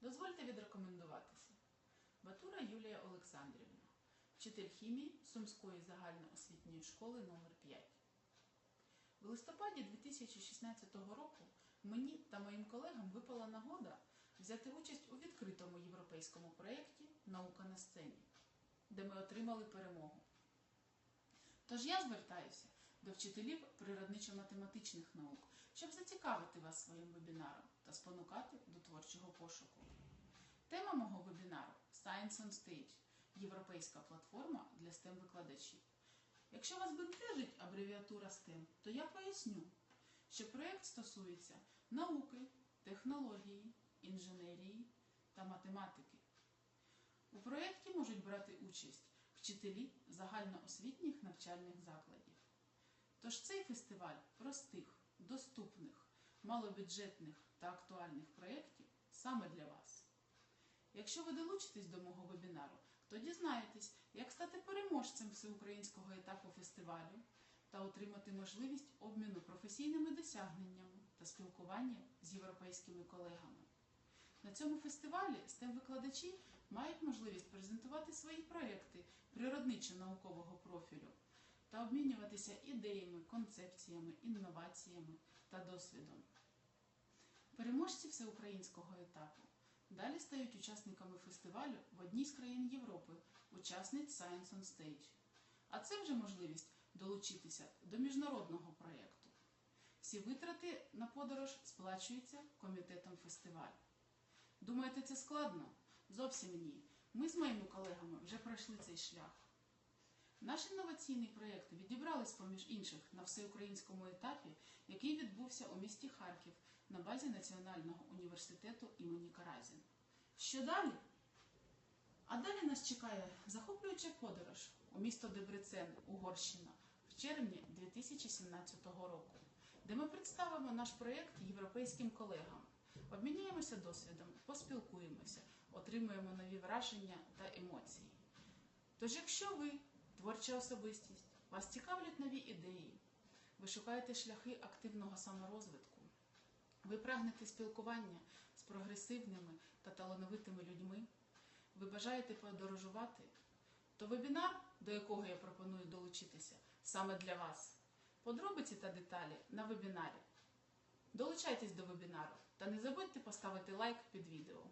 Дозвольте відрекомендуватися. Батура Юлія Олександрівна, вчитель хімії Сумської загальноосвітньої школи номер 5 В листопаді 2016 року мені та моїм колегам випала нагода взяти участь у відкритому європейському проєкті Наука на сцені, де ми отримали перемогу. Тож я звертаюся до вчителів природничо-математичних наук, щоб зацікавити вас своїм вебінаром та спонукати до творчого пошуку. Тема мого вебінару Science on Stage європейська платформа для STEM викладачів. Якщо вас бентежить абревіатура STEM, то я поясню, що проєкт стосується науки, технології, інженерії та математики. У проєкті можуть брати участь вчителі загальноосвітніх навчальних закладів. Тож цей фестиваль простих, доступних, малобюджетних та актуальних проєктів саме для вас. Якщо ви долучитесь до мого вебінару, то дізнаєтесь, як стати переможцем всеукраїнського етапу фестивалю та отримати можливість обміну професійними досягненнями та спілкування з європейськими колегами. На цьому фестивалі STEM-викладачі мають можливість презентувати свої проекти природничо-наукового профілю та обмінюватися ідеями, концепціями, інноваціями та досвідом. Переможці всеукраїнського етапу далі стають учасниками фестивалю в одній з країн Європи, учасниць Science on Stage. А це вже можливість долучитися до міжнародного проєкту. Всі витрати на подорож сплачуються комітетом фестивалю. Думаєте, це складно? Зовсім ні. Ми з моїми колегами вже пройшли цей шлях. Наш інноваційний проєкт відібрали з поміж інших на всеукраїнському етапі, який відбувся у місті Харків на базі Національного університету імені Каразін. Що далі? А далі нас чекає захоплююча подорож у місто Дебрецен, Угорщина, в червні 2017 року, де ми представимо наш проєкт європейським колегам, обміняємося досвідом, поспілкуємося, отримуємо нові враження та емоції. Тож, якщо ви творча особистість, вас цікавлять нові ідеї, ви шукаєте шляхи активного саморозвитку, ви прагнете спілкування з прогресивними та талановитими людьми, ви бажаєте подорожувати, то вебінар, до якого я пропоную долучитися, саме для вас. Подробиці та деталі на вебінарі. Долучайтесь до вебінару та не забудьте поставити лайк під відео.